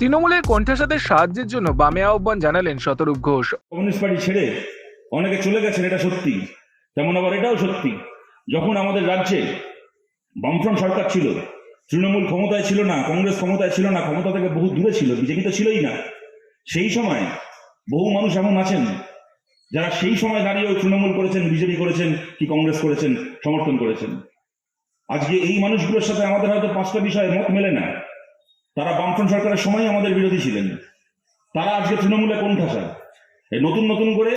তৃণমূলের কণ্ঠাসাদের সাহায্যের জন্য বামে আহ্বান জানালেন শতরূপ ঘোষ। কমিউনিস্ট পার্টি ছেড়ে অনেকে চলে গেছেন, এটা সত্যি। তেমন আবার এটাও সত্যি। যখন আমাদের রাজ্যে বামফ্রন্ট সরকার ছিল, তৃণমূল ক্ষমতায় ছিল না, কংগ্রেস ক্ষমতায় ছিল না, ক্ষমতা থেকে বহু দূরে ছিল, বিজেপি তো ছিলই না। সেই সময় বহু মানুষ এমন আছেন, যারা সেই সময় দাঁড়িয়েও তৃণমূল করেছেন, বিজেপি করেছেন, কি কংগ্রেস করেছেন, সমর্থন করেছেন। আজকে এই মানুষগুলোর সাথে আমাদের হয়তো পাঁচটা বিষয়ে মত মেলে না। তারা বামফ্রন্ট সরকারের সময় আমাদের বিরোধী ছিলেন। তারা আজকে তৃণমূলে কোন ঠাসা এই নতুন নতুন করে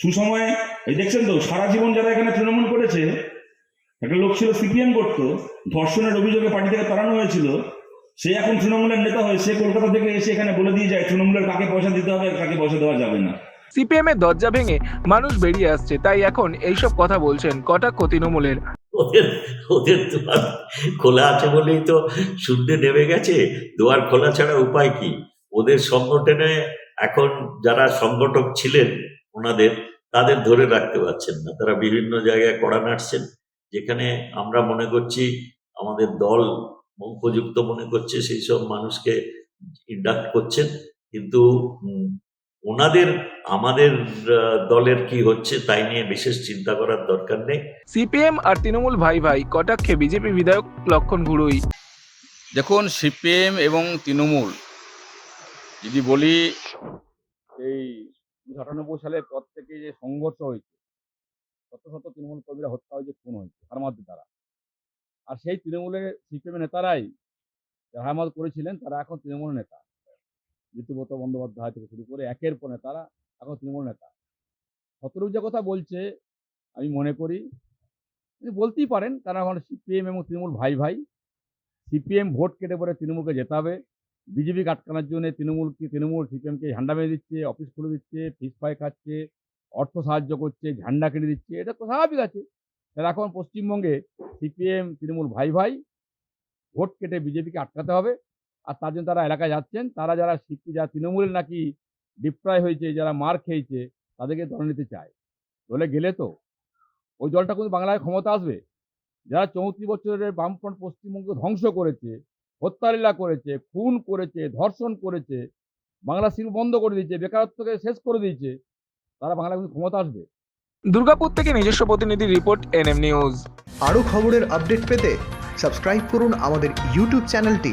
সুসময়ে, এই দেখছেন তো, সারা জীবন যারা এখানে তৃণমূল করেছে, একটা লোক ছিল সিপিএম করতো, ধর্ষণের অভিযোগে পার্টি থেকে তাড়ানো হয়েছিল, সে এখন তৃণমূলের নেতা হয়ে সে কলকাতা থেকে এসে এখানে বলে দিয়ে যায়, তৃণমূলের কাকে পয়সা দিতে হবে, কাকে পয়সা দেওয়া যাবে না। সিপিএম এর দরজা ভেঙে মানুষ বেরিয়ে আসছে, তাই এখন এইসব কথা বলছেন কটাক্ষ তৃণমূলের। ওদের ওদের দুয়ার খোলা আছে বলেই তো শূন্যে নেমে গেছে। দুয়ার খোলা ছাড়া উপায় কি? ওদের সংগঠনে এখন যারা সংগঠক ছিলেন ওনাদের, তাদের ধরে রাখতে পারছেন না। তারা বিভিন্ন জায়গায় কড়া নাড়ছেন। যেখানে আমরা মনে করছি আমাদের দল উপযুক্ত মনে করছে, সেই সব মানুষকে ইন্ডাক্ট করছেন। কিন্তু ওনাদের আমাদের দলের কি হচ্ছে তাই নিয়ে বিশেষ চিন্তা করার দরকার নেই। সিপিএম আর তৃণমূল ভাই ভাই কটাক্ষে বিজেপি বিধায়ক লক্ষণ ঘুরুই দেখুন সিপিএম এবং তৃণমূল যদি বলি এই উনিশশো আটানব্বই সালের পর থেকে যে সংঘর্ষ হয়েছে শত শত তৃণমূল কর্মীরা হত্যা হয়েছে খুন হয়েছে হারমাদের দ্বারা আর সেই তৃণমূলের সিপিএম নেতারাই যারা হারমাদ করেছিলেন তারা এখন তৃণমূল নেতা। ঋতুব্রত বন্দ্যোপাধ্যায় থেকে শুরু করে একের পর নেতারা এখন তৃণমূল নেতা। শতরূপ যে কথা বলছে, আমি মনে করি বলতেই পারেন, কারণ এখন সিপিএম এবং তৃণমূল ভাই ভাই। সিপিএম ভোট কেটে পরে তৃণমূলকে যেতে হবে। বিজেপি আটকানোর জন্য তৃণমূলকে তৃণমূল সিপিএমকে ঝান্ডা মেরে দিচ্ছে, অফিস খুলে দিচ্ছে, ফিস পাই খাচ্ছে, অর্থ সাহায্য করছে, ঝান্ডা কেটে দিচ্ছে, এটা তো স্বাভাবিক আছে। তাহলে এখন পশ্চিমবঙ্গে সিপিএম, তৃণমূল ভাই ভাই ভোট কেটে বিজেপিকে আটকাতে হবে। আর তার জন্য তারা এলাকায় যাচ্ছেন। তারা যারা সিপি যারা তৃণমূলের নাকি ডিপ্রায় হয়েছে যারা মার খেয়েছে তাদেরকে দলে নিতে চায়। দলে গেলে তো। ওই দলটা কিন্তু বাংলায় ক্ষমতা আসবে। যারা চৌত্রিশ বছরের বামফ্রন্ট পশ্চিমবঙ্গ ধ্বংস করেছে হত্যালীলা করেছে খুন করেছে ধর্ষণ করেছে বাংলা শিল্প বন্ধ করে দিয়েছে বেকারত্বকে শেষ করে দিয়েছে তারা বাংলা কিন্তু ক্ষমতা আসবে। দুর্গাপুর থেকে নিজস্ব প্রতিনিধি রিপোর্ট এনএম নিউজ। আরও খবরের আপডেট পেতে সাবস্ক্রাইব করুন আমাদের ইউটিউব চ্যানেলটি।